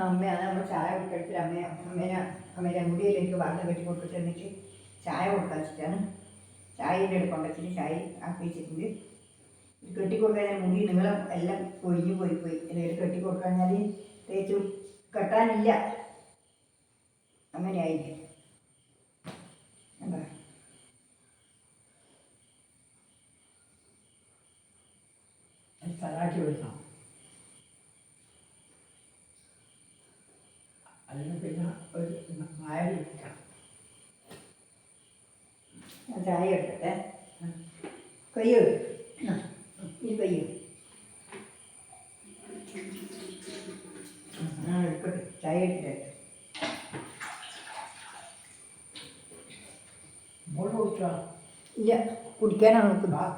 അമ്മയാണ് നമ്മൾ ചായ കൊടുക്കടുത്ത് അമ്മയെ അമ്മേനെ അമ്മേനെ മുടിയിൽ എനിക്ക് വളർന്ന് കെട്ടി കൊടുത്തിട്ട് എന്നിട്ട് ചായ കൊടുക്കാൻ വെച്ചിട്ടാണ്. ചായന്റെ എടുക്കാൻ വെച്ചിട്ട് ചായ ആക്കി വെച്ചിട്ടുണ്ട്. കെട്ടി കൊടുക്കാൻ മുടി നീളം എല്ലാം കൊഴിഞ്ഞു പോയി പോയി. അല്ലെങ്കിൽ കെട്ടി കൊടുക്കാഞ്ഞാൽ തേച്ചു കെട്ടാനില്ല. അങ്ങനെയായിരിക്കും എന്താ? തലാക്കി വിളിക്കണം അതിന് പിന്നെ ഒരു മായ വിളിക്കണം ഞാൻ ചായ എടുക്കട്ടെ? കയ്യോ ഈ കയ്യോ. ആ എടുക്കട്ടെ. ചായ എടുക്കട്ടെ. ഇല്ല കുടിക്കാനാണ് നോക്കുന്നത്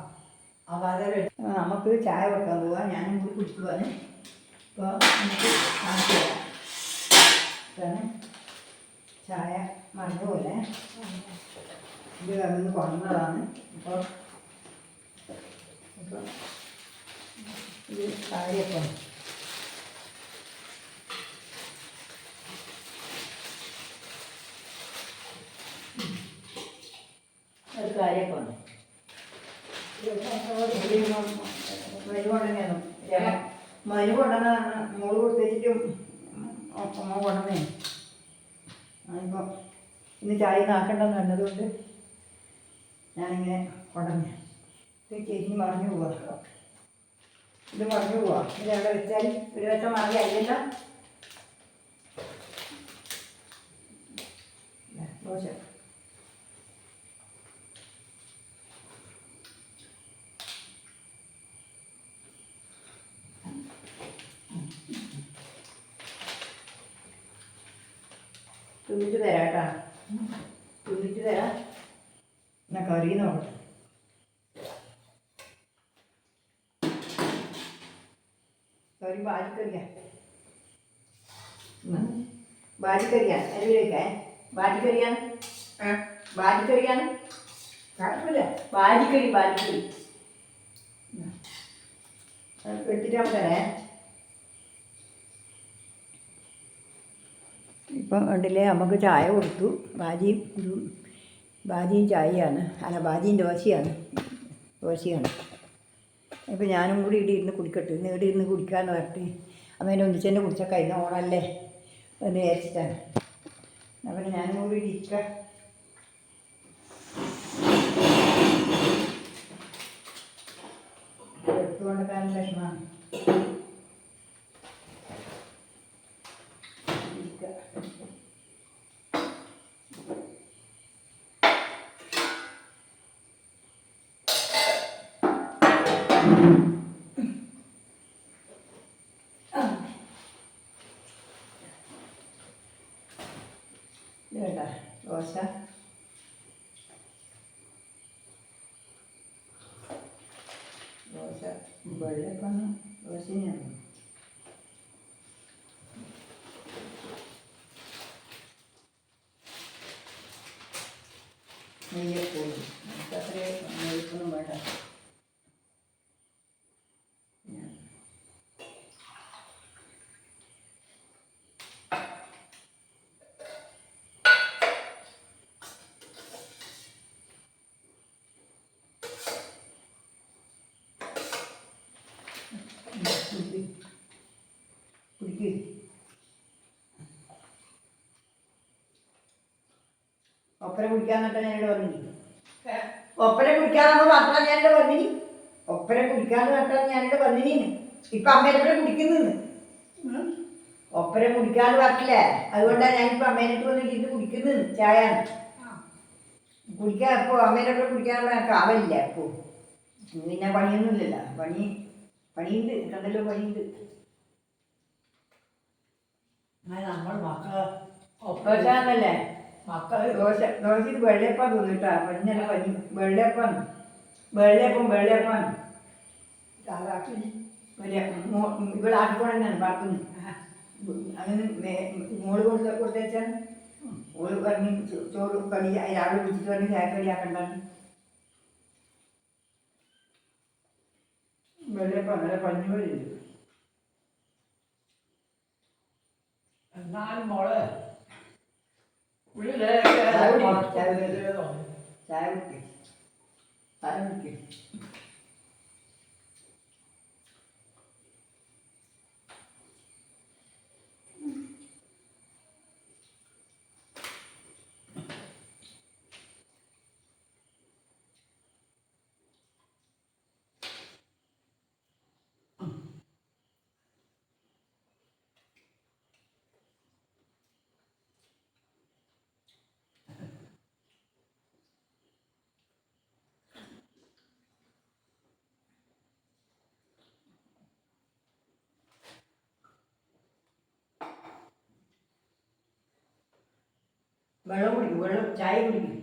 നമുക്ക് ചായ വെക്കാൻ പോവാം. ഞാനും കൂടി കുടിക്കുവാണ് അപ്പോൾ നമുക്ക് കാണിച്ചു തരാം. ഇതാണ് ചായ മറന്നു പോലെ ഇത് കവിന്ന് കുറഞ്ഞതാണ് ഇപ്പോൾ അപ്പോൾ ഇത് കാര്യപ്പം ഒരു കാര്യപ്പം മരുന്ന് കൊണ്ടുവന്നു മരുന്ന് കൊണ്ടുവന്നതാണ്. മോൾ കൊടുത്തിട്ടും അമ്മ കൊണ്ടേ അതിപ്പോൾ ഇന്ന് ചായ നാക്കണ്ടെന്ന് കണ്ടതുകൊണ്ട് ഞാനിങ്ങനെ കൊണ്ടുവന്നേ. ഇത് ചേച്ചി മറിഞ്ഞു പോവാ. ഇത് മറിഞ്ഞു പോവാ. ഇത് അവിടെ വെച്ചാൽ ഒരു വെച്ച മാറി അയ്യല്ല. ദോശ. തുന്നിച്ച് തരാം കേട്ടാ. തുന്നിച്ച് തരാം. എന്നാ കറി നോക്കട്ടെ കറി ബാജിക്കറിയാ ബാജിക്കറിയാണ് അരിവിലേക്കേ ബാജിക്കറിയാണ് ആ ബാജിക്കറിയാണ് കുഴപ്പമില്ല ബാജിക്കറി അത് എടുത്തിട്ട് തരേ ഇപ്പം ഉണ്ടല്ലേ നമുക്ക് ചായ കൊടുത്തു. ബാജിയും ഇതും ചായയാണ്. അല്ല ബാജിയും ദോശയാണ്. ദോശയാണ്. ഇപ്പം ഞാനും കൂടി ഇവിടെ ഇരുന്ന് കുടിക്കട്ടെ. ഇന്ന് ഇവിടെ ഇരുന്ന് കുടിക്കാമെന്ന് പറഞ്ഞിട്ട് അമ്മേനെ ഒന്നിച്ചെന്നെ കുടിച്ചാൽ കഴിഞ്ഞ ഓണല്ലേ എന്ന് വിചാരിച്ചിട്ടാണ്. അപ്പം ഞാനും കൂടി ഇരിക്കാം. എടുത്തുകൊണ്ടിരിക്കാനും വിഷമമാണ്. കേട്ടോ ദോശ? ദോശ. വെള്ളപ്പം ദോശയാണ് നെയ്യപ്പോഴും നമുക്ക് അത്രയും നെയ്യൊന്നും വേണ്ട ഞാൻ കുടിക്ക് കുടിക്ക് ഒപ്പര ഞാൻ ഞാനിവിടെ വന്നിനി ഒപ്പര മാത്രം പറഞ്ഞാൽ ഞാനിവിടെ പറഞ്ഞിനി ഒപ്പര കുടിക്കാന്ന് പറഞ്ഞാൽ ഞാനിവിടെ വന്നിനി. ഇപ്പൊ അമ്മേനെ കൂടെ കുടിക്കുന്നു ഒപ്പര കുടിക്കാന്ന് പറഞ്ഞില്ലേ? അതുകൊണ്ടാണ് ഞാൻ ഞാനിപ്പോ അമ്മേനെ വന്നിട്ട് ഇത് കുടിക്കുന്നത് ചായ കുടിക്കാൻ ഇപ്പോൾ അമ്മേനെ കുടിക്കാനുള്ള കുടിക്കാനുള്ള കാവലില്ല ഇപ്പോൾ പിന്നെ പണിയൊന്നുമില്ലല്ലോ പണി പണിയുണ്ട്. കണ്ടല്ലോ പണിയുണ്ട്. നമ്മൾ മക്കൾ ദോശന്നല്ലേ മക്കൾ ദോശ ദോശ ഇത് വെള്ളയപ്പം തോന്നിട്ടാ. പഞ്ഞല്ല പഞ്ഞി വെള്ളയപ്പം വെള്ളയപ്പം വെള്ളയപ്പം. താറാക്കി മറ്റേ ഇവിടെ ആക്കിക്കൊണ്ടെന്നാണ് പാർക്കുന്നു. അങ്ങനെ മോൾ കൊടുത്ത കൊടുത്തേച്ചാൽ ഓൾ പറഞ്ഞ് ചോറ് കടി രാവിലെ കുടിച്ചിട്ട് പറഞ്ഞ് ചായക്കടി ആക്കണ്ടാന്ന് വെള്ളയപ്പം നല്ല പഞ്ഞു വരില്ല എന്നാലും മോളെ ഉള്ളിലേ ചായ കുടി, ചായ കുടി. ചായ കുടിക്ക് വെള്ളം കുടിക്കും വെള്ളം ചായ കുടിക്കും.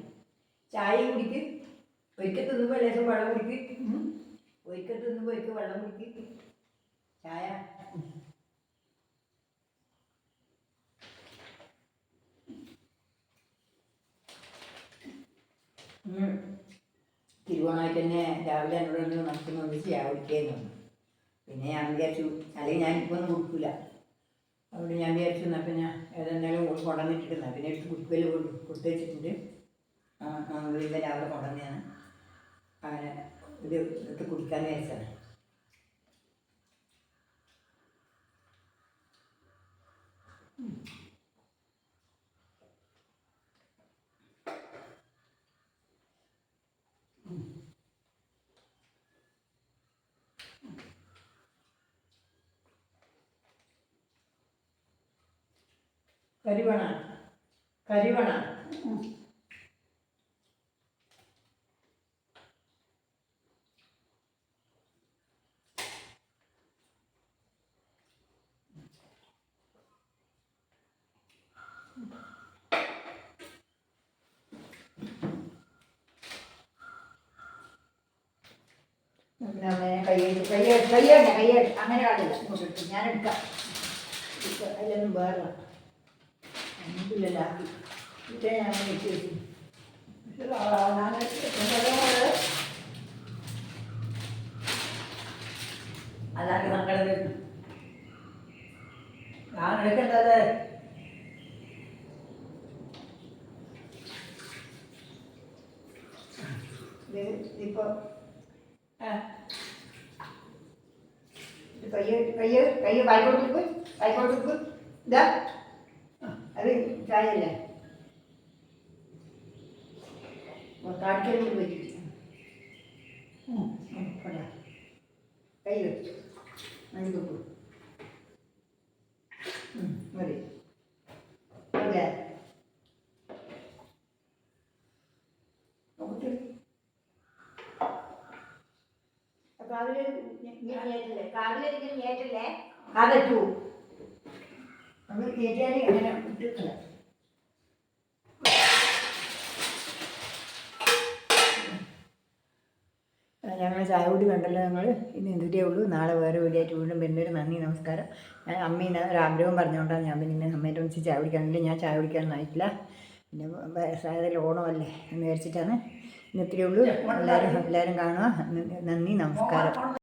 ചായ കുടിക്കും ഒരിക്കൽ തിന്നുമ്പോൾ ലേശം വെള്ളം കുടിക്കും. ഒരിക്കൽ തിന്നുമ്പോൾ ഒരിക്കൽ വെള്ളം കുടിക്കും. ചായ. തിരുവോണമായി തന്നെ രാവിലെ എന്നോട് ഒന്ന് നമുക്ക് ഒന്ന് ചായ കുടിക്കുകയെന്ന് പിന്നെ ഞാൻ വിചാരിച്ചു അല്ലെങ്കിൽ ഞാൻ ഇപ്പോൾ ഒന്നും കുടിക്കില്ല അതുകൊണ്ട് ഞാൻ വിചാരിച്ചു എന്നാൽ പിന്നെ ഏതെന്തായാലും കൊണ്ടുവന്നിട്ടിരുന്ന പിന്നെ എടുത്ത് കുട്ടികളിൽ കൊടുത്തു വെച്ചിട്ടുണ്ട് വീട്ടിൽ രാവിലെ കൊണ്ടുവന്നെയാണ് അങ്ങനെ ഇത് എടുത്ത് കുടിക്കാൻ വിചാരിച്ചതാണ്. കരിവണ കരിവണ കയ്യേറ്റ് കയ്യേറ്റ് കയ്യെടുത്ത് കയ്യെടുത്ത് അങ്ങനെ കാണില്ല ഞാൻ എടുക്കാം. അതിലൊന്നും വേറെ നമുക്കില്ലല്ലോ ഇത്രേ ഞാൻ വെച്ച്. വെച്ചു. അതാണ് മക്കളെ വരുന്നു ഞാൻ എടുക്കേണ്ടത്? ഇപ്പൊ കയ്യ് കയ്യ് കയ്യ് വായിക്കോട്ടിരിക്കും വായിക്കോട്ടിരിക്കും ഇതാ. അത് ചായല്ലേ കാണിക്കലും വെച്ചിട്ട് കൈ വെച്ചു മതി വെക്കൂ മതി. നോക്കട്ടെ. കാവിലെ ഏറ്റല്ലേ കാവിലൊരിക്കലും ഏറ്റല്ലേ അതറ്റു നമ്മൾ കയറ്റിയാൽ അങ്ങനെ ഇട്ടിട്ടില്ല ഞങ്ങൾ ചായ കൂടി കണ്ടല്ലോ ഞങ്ങൾ ഇന്ന് എന്തിട്ടേ ഉള്ളൂ. നാളെ വേറെ വീഡിയോയിട്ട് വീണ്ടും വരുന്നൊരു നന്ദി നമസ്കാരം. ഞാൻ അമ്മ ഒരാഗ്രഹം പറഞ്ഞുകൊണ്ടാണ് ഞാൻ പിന്നെ അമ്മേന്റെ ഒന്നിച്ച് ചായ കുടിക്കാണെങ്കിൽ ഞാൻ ചായ കുടിക്കാൻ ആയിട്ടില്ല. പിന്നെ വയസ്സായതിൽ ഓണമല്ലേ എന്ന് വിചാരിച്ചിട്ടാണ്. ഇന്ന് ഇത്രയേ ഉള്ളൂ. എല്ലാവരും എല്ലാവരും കാണുക. നന്ദി നമസ്കാരം.